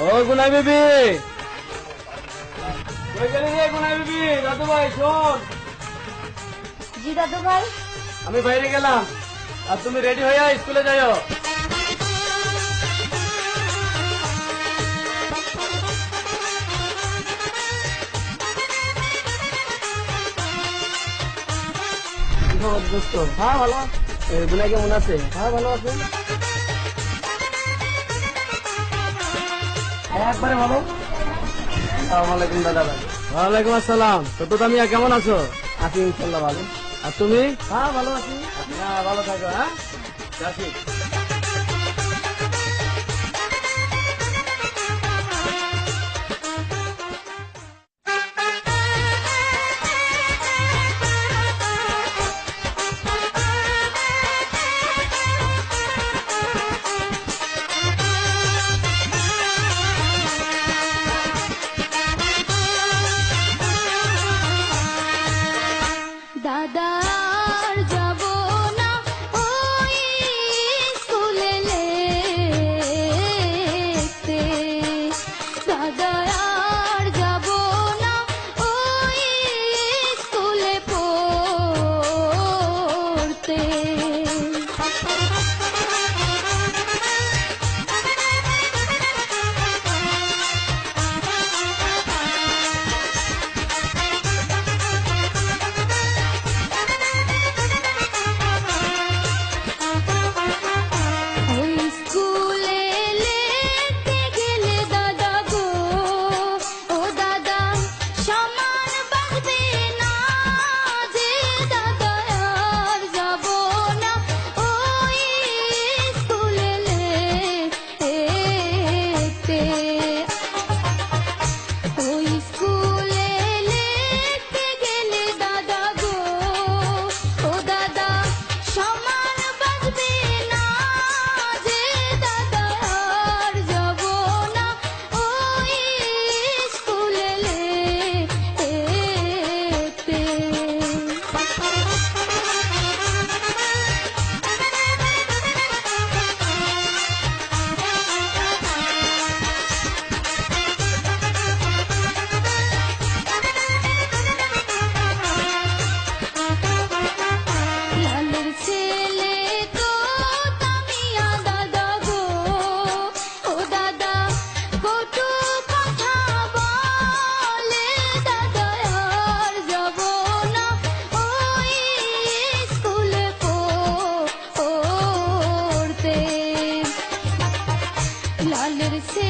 ও গুনাই বিবি। রে গুনাই বিবি? দাদু ভাই শোন। জি দাদু ভাই। আমি বাইরে গেলাম। আর তুমি রেডি হয়ে স্কুলে যাও হ্যাঁ ভালো। গুনাইকে মনে আছে? হ্যাঁ ভালো আছে। একবারে ভালো আসসালামাইকুম দাদা ভাই। ওয়ালাইকুম আসসালাম। তো তো তামিয়া কেমন আছো? আছি ইনশাল্লাহ ভালো। আর তুমি? হ্যাঁ ভালো আছি। হ্যাঁ ভালো থাকো হ্যাঁ? রাখি। लालर से